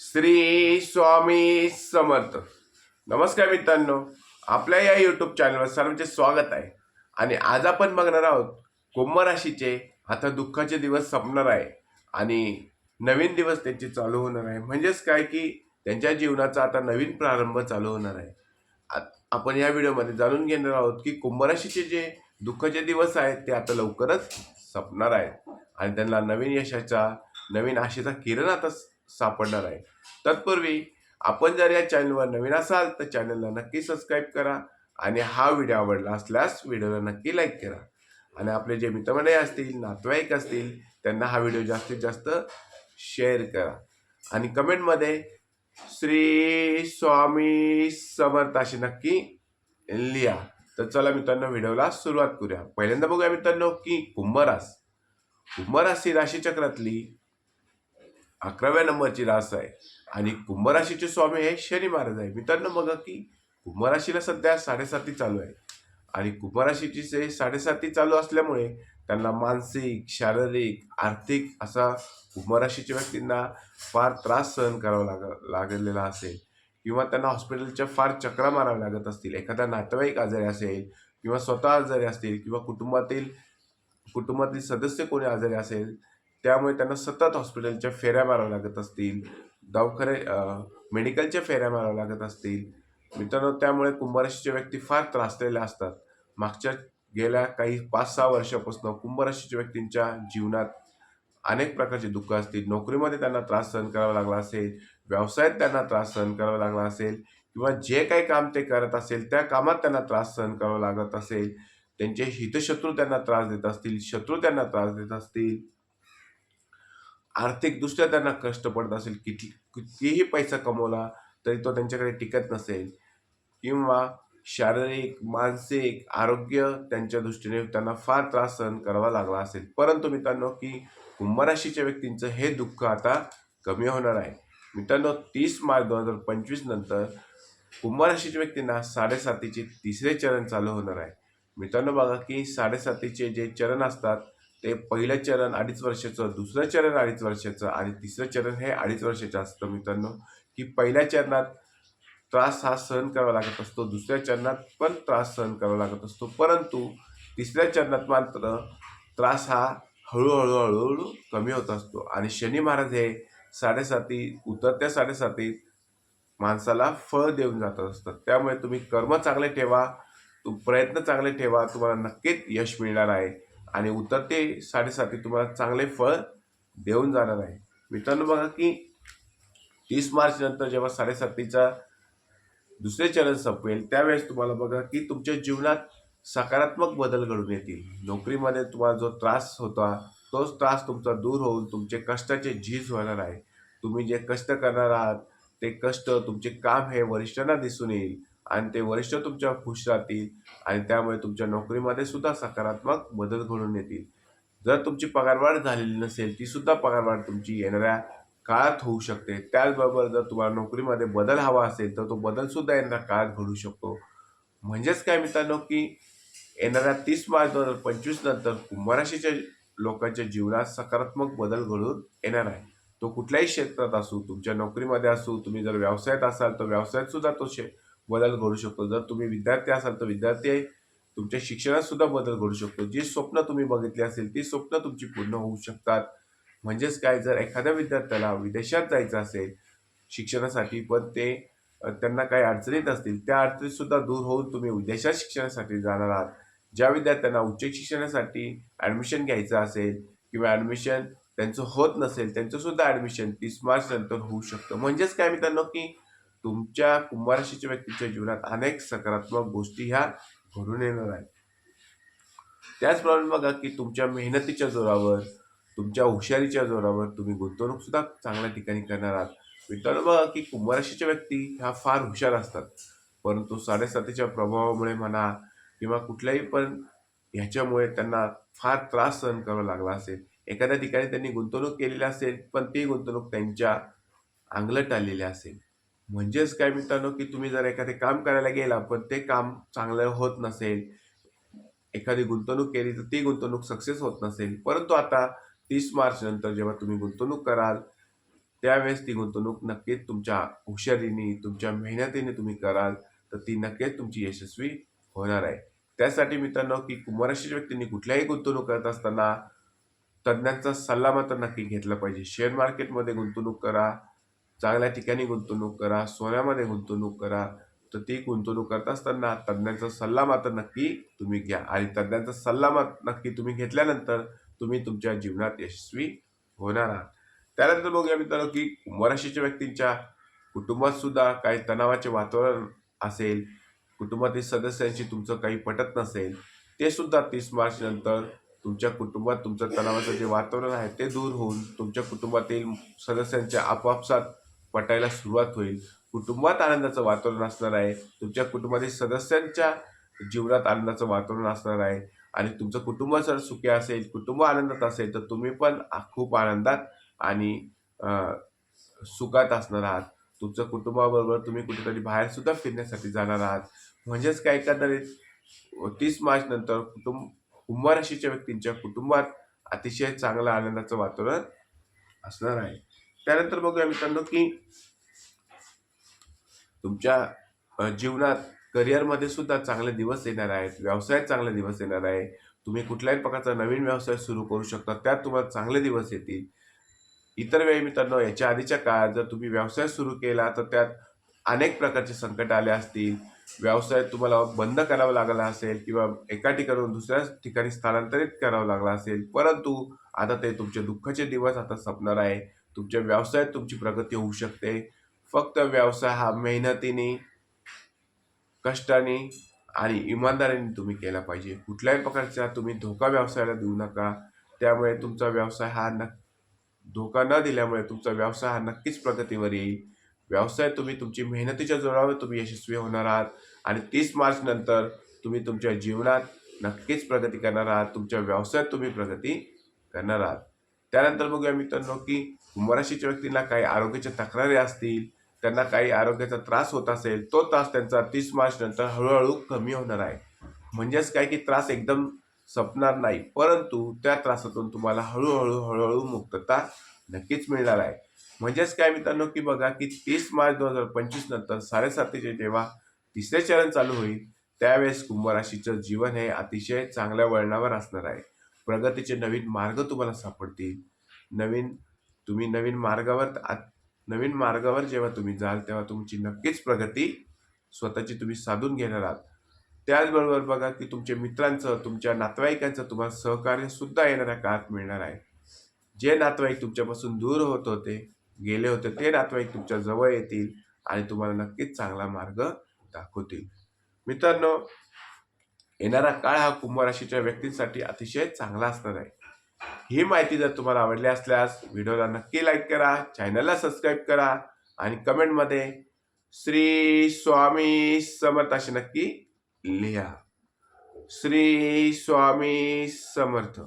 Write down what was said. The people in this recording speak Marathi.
श्री स्वामी समर्थ. नमस्कार मित्रांनो. आपल्या या यूट्यूब चॅनलवर सर्वांचे स्वागत आहे. आणि आज आपण बघणार आहोत कुंभ राशीचे आता दुःखाचे दिवस संपणार आहे. आणि नवीन दिवस त्यांचे चालू होणार आहे. म्हणजेच काय की त्यांच्या जीवनाचा आता नवीन प्रारंभ चालू होणार आहे. आपण या व्हिडिओमध्ये जाणून घेणार आहोत की कुंभराशीचे जे दुःखाचे दिवस आहेत ते आता लवकरच संपणार आहेत. आणि त्यांना नवीन यशाचा नवीन आशेचा किरण आता सापडणार आहे. तत्पूर्वी आपण जर या चॅनलवर नवीन असाल तर चॅनलला नक्की सबस्क्राईब करा आणि हा व्हिडिओ आवडला असल्यास व्हिडिओला नक्की लाईक करा. आणि आपले जे मित्रमंडळी असतील नातेवाईक असतील त्यांना हा व्हिडिओ जास्तीत जास्त शेअर करा. आणि कमेंटमध्ये श्री स्वामी समर्थ अशी नक्की लिहा. तर चला मित्रांनो व्हिडिओला सुरुवात करूया. पहिल्यांदा बघूया मित्रांनो की कुंभरास. कुंभरास ही राशीचक्रातली अकराव्या नंबरची रास आहे. आणि कुंभराशीचे स्वामी हे शनी महाराज आहे. मित्रांनो बघा की कुंभराशीला सध्या साडेसाती चालू आहे. आणि कुंभ राशीची से साडेसाती चालू असल्यामुळे त्यांना मानसिक शारीरिक आर्थिक असा कुंभराशीच्या व्यक्तींना फार त्रास सहन करावा लाग लागलेला असेल. किंवा त्यांना हॉस्पिटलच्या फार चक्रा माराव्या लागत असतील. एखादा नातेवाईक आजारी असेल किंवा स्वतः आजारी असतील किंवा कुटुंबातील कुटुंबातील सदस्य कोणी आजारी असेल त्यामुळे त्यांना सतत हॉस्पिटलच्या फेऱ्या माराव्या लागत असतील दवाखाने मेडिकलच्या फेऱ्या माराव्या लागत असतील. मित्रांनो त्यामुळे कुंभराशीचे व्यक्ती फार त्रासलेल्या असतात. मागच्या गेल्या काही पाच सहा वर्षापासून कुंभराशीच्या व्यक्तींच्या जीवनात अनेक प्रकारचे दुःख असतील. नोकरीमध्ये त्यांना त्रास सहन करावा लागला असेल व्यवसायात त्यांना त्रास सहन करावा लागला असेल किंवा जे काही काम ते करत असेल त्या कामात त्यांना त्रास सहन करावा लागत असेल. त्यांचे हितशत्रू त्यांना त्रास देत असतील शत्रू त्यांना त्रास देत असतील. आर्थिकदृष्ट्या त्यांना कष्ट पडत असेल किती कितीही पैसा कमवला तरी तो त्यांच्याकडे टिकत नसेल किंवा शारीरिक मानसिक आरोग्य त्यांच्या दृष्टीने त्यांना फार त्रास सहन करावा लागला असेल. परंतु मित्रांनो की कुंभराशीच्या व्यक्तींचं हे दुःख आता कमी होणार आहे. मित्रांनो तीस मार्च दोन हजार पंचवीस नंतर कुंभराशीच्या व्यक्तींना साडेसातीचे तिसरे चरण चालू होणार आहे. मित्रांनो बघा की साडेसातीचे जे चरण असतात ते पहिलं चरण अडीच वर्षाचं दुसरं चरण अडीच वर्षाचं आणि तिसरं चरण हे अडीच वर्षाचं असतं मित्रांनो की पहिल्या चरणात त्रास हा सहन करावा लागत असतो दुसऱ्या चरणात पण त्रास सहन करावा लागत असतो परंतु तिसऱ्या चरणात मात्र त्रास हा हळूहळू हळूहळू कमी होत असतो. आणि शनी महाराज हे साडेसाती उतरत्या साडेसातीत माणसाला फळ देऊन जात असतात. त्यामुळे तुम्ही कर्म चांगले ठेवा तू प्रयत्न चांगले ठेवा तुम्हाला नक्कीच यश मिळणार आहे. आणि उतरते साडेसाती तुम्हाला चांगले फळ देऊन जाणार आहे. मित्रांनो बघा की तीस मार्च नंतर जेव्हा साडेसातीचा दुसरे चरण संपेल त्यावेळेस तुम्हाला बघा की तुमच्या जीवनात सकारात्मक बदल घडून येतील. नोकरीमध्ये तुम्हाला जो त्रास होता तोच त्रास तुमचा दूर होऊन तुमचे कष्टाचे झीज होणार आहे. तुम्ही जे कष्ट करणार आहात ते कष्ट तुमचे काम हे वरिष्ठांना दिसून येईल. आणि ते वरिष्ठ तुमच्या खुश राहतील आणि त्यामुळे तुमच्या नोकरीमध्ये सुद्धा सकारात्मक बदल घडून येतील. जर तुमची पगारवाढ झालेली नसेल ती सुद्धा पगारवाढ तुमची येणाऱ्या काळात होऊ शकते. त्याचबरोबर जर तुम्हाला नोकरीमध्ये बदल हवा असेल तर तो बदल सुद्धा येणाऱ्या काळात घडू शकतो. म्हणजेच काय मित्रांनो की येणाऱ्या तीस मार्च दोन हजार पंचवीस नंतर कुंभराशीच्या लोकांच्या जीवनात सकारात्मक बदल घडून येणार आहे. तो कुठल्याही क्षेत्रात असू तुमच्या नोकरीमध्ये असू तुम्ही जर व्यवसायात असाल तर व्यवसायात सुद्धा तो शे बदल घडू शकतो. जर तुम्ही विद्यार्थी असाल तर विद्यार्थी तुमच्या शिक्षणात सुद्धा बदल घडू शकतो. जी स्वप्न तुम्ही बघितली असेल ती स्वप्न तुमची पूर्ण होऊ शकतात. म्हणजेच काय? जर एखाद्या विद्यार्थ्याला विदेशात जायचं असेल शिक्षणासाठी पण ते त्यांना काही अडचणीत असतील त्या अडचणीत सुद्धा दूर होऊन तुम्ही विदेशात शिक्षणासाठी जाणार आहात. ज्या विद्यार्थ्यांना उच्च शिक्षणासाठी ॲडमिशन घ्यायचं असेल किंवा ॲडमिशन त्यांचं होत नसेल त्यांचं सुद्धा ॲडमिशन तीस मार्च नंतर होऊ शकतं. म्हणजेच काय मित्रांनो? की तुमच्या कुंभराशीच्या व्यक्तीच्या जीवनात अनेक सकारात्मक गोष्टी ह्या घडून येणार आहेत. त्याचप्रमाणे बघा की तुमच्या मेहनतीच्या जोरावर तुमच्या हुशारीच्या जोरावर तुम्ही गुंतवणूक सुद्धा चांगल्या ठिकाणी करणार आहात. मित्रांनो बघा की कुंभराशीच्या व्यक्ती ह्या फार हुशार असतात. परंतु साडेसातीच्या प्रभावामुळे म्हणा किंवा कुठल्याही पण ह्याच्यामुळे त्यांना फार त्रास सहन करावा लागला असेल. एखाद्या ठिकाणी त्यांनी गुंतवणूक केलेली असेल पण ती गुंतवणूक त्यांच्या अंगलट आलेली असेल. म्हणजेच काय मित्रांनो की तुम्ही जर एखादे काम करायला गेला पण ते काम चांगलं होत नसेल एखादी गुंतवणूक केली तर ती गुंतवणूक सक्सेस होत नसेल. परंतु आता तीस मार्च नंतर जेव्हा तुम्ही गुंतवणूक कराल त्यावेळेस ती गुंतवणूक नक्कीच तुमच्या हुशारीने तुमच्या मेहनतीने तुम्ही कराल तर ती नक्कीच तुमची यशस्वी होणार आहे. त्यासाठी मित्रांनो की कुंभराशीच्या व्यक्तींनी कुठल्याही गुंतवणूक करत असताना तज्ज्ञांचा सल्ला मात्र नक्की घेतला पाहिजे. शेअर मार्केटमध्ये गुंतवणूक करा चांगल्या ठिकाणी गुंतवणूक करा सोन्यामध्ये गुंतवणूक करा तर ती गुंतवणूक करत असताना तज्ज्ञांचा सल्ला मात्र नक्की तुम्ही घ्या. आणि तज्ज्ञांचा सल्ला मात्र नक्की तुम्ही घेतल्यानंतर तुम्ही तुमच्या जीवनात यशस्वी होणार आहात. त्यानंतर बघूया मित्रांनो की कुंभराशीच्या व्यक्तींच्या कुटुंबात सुद्धा काही तणावाचे वातावरण असेल कुटुंबातील सदस्यांशी तुमचं काही पटत नसेल ते सुद्धा तीस मार्च नंतर तुमच्या कुटुंबात तुमचं तणावाचं जे वातावरण आहे ते दूर होऊन तुमच्या कुटुंबातील सदस्यांच्या आपापसात पटायला सुरुवात होईल. कुटुंबात आनंदाचं वातावरण असणार आहे. तुमच्या कुटुंबातील सदस्यांच्या जीवनात आनंदाचं वातावरण असणार आहे. आणि तुमचं कुटुंब जर सुखी असेल कुटुंब आनंदात असेल तर तुम्ही पण खूप आनंदात आणि सुखात असणार आहात. तुमच्या कुटुंबाबरोबर तुम्ही कुठेतरी बाहेर सुद्धा फिरण्यासाठी जाणार आहात. म्हणजेच काय एकंदरीत तीस मार्च नंतर कुटुंब कुंभ राशीच्या व्यक्तींच्या कुटुंबात अतिशय चांगलं आनंदाचं वातावरण असणार आहे. त्यानंतर बघूया मित्रांनो की तुमच्या जीवनात करिअरमध्ये सुद्धा चांगले दिवस येणार आहेत व्यवसायात चांगले दिवस येणार आहे. तुम्ही कुठल्याही प्रकारचा नवीन व्यवसाय सुरू करू शकता त्यात तुम्हाला चांगले दिवस येतील. इतर वेळी मित्रांनो याच्या आधीच्या काळात जर तुम्ही व्यवसाय सुरू केला तर त्यात अनेक प्रकारचे संकट आले असतील. व्यवसाय तुम्हाला बंद करावा लागला असेल किंवा एका ठिकाणून दुसऱ्या ठिकाणी स्थलांतरित करावं लागला असेल. परंतु आता ते तुमचे दुःखाचे दिवस आता संपणार आहे. तुमच्या व्यवसायात तुमची प्रगती होऊ शकते. फक्त व्यवसाय हा मेहनतीने कष्टाने आणि इमानदारीने तुम्ही केला पाहिजे. कुठल्याही प्रकारचा तुम्ही धोका व्यवसायाला देऊ नका. त्यामुळे तुमचा व्यवसाय हा नक् धोका न दिल्यामुळे तुमचा व्यवसाय हा नक्कीच प्रगतीवर येईल. व्यवसाय तुम्ही तुमची मेहनतीच्या जोरावर तुम्ही यशस्वी होणार आहात आणि तीस मार्च नंतर तुम्ही तुमच्या जीवनात नक्कीच प्रगती करणार आहात. तुमच्या व्यवसायात तुम्ही प्रगती करणार आहात. त्यानंतर बघूया मित्रांनो की कुंभराशीच्या व्यक्तींना काही आरोग्याच्या तक्रारी असतील त्यांना काही आरोग्याचा त्रास होत असेल तो त्रास त्यांचा तीस मार्च नंतर हळूहळू कमी होणार आहे. म्हणजेच काय की त्रास एकदम संपणार नाही परंतु त्या त्रासातून तुम्हाला हळूहळू हळूहळू मुक्तता नक्कीच मिळणार आहे. म्हणजेच काय मित्रांनो की बघा की तीस मार्च दोन हजार पंचवीस नंतर साडेसातीचे जेव्हा तिसरे चरण चालू होईल त्यावेळेस कुंभराशीचं जीवन हे अतिशय चांगल्या वळणावर असणार आहे. प्रगतीचे नवीन मार्ग तुम्हाला सापडतील. नवीन तुम्ही नवीन मार्गावर नवीन मार्गावर जेव्हा तुम्ही जाल तेव्हा तुमची नक्कीच प्रगती स्वतःची तुम्ही साधून घेणार आहात. त्याचबरोबर बघा की तुमच्या मित्रांचं तुमच्या नातेवाईकांचं तुम्हाला सहकार्य सुद्धा येणाऱ्या काळात मिळणार आहे. जे नातेवाईक तुमच्यापासून दूर होत होते गेले होते ते नातेवाईक तुमच्या जवळ येतील आणि तुम्हाला नक्कीच चांगला मार्ग दाखवतील. मित्रांनो येणारा काळ हा कुंभ राशीच्या व्यक्तींसाठी अतिशय चांगला असणार आहे. ही माहिती जर तुम्हाला आवडली असल्यास व्हिडिओला नक्की लाईक करा चॅनलला सबस्क्राईब करा आणि कमेंटमध्ये श्री स्वामी समर्थ असे नक्की लिहा. श्री स्वामी समर्थ.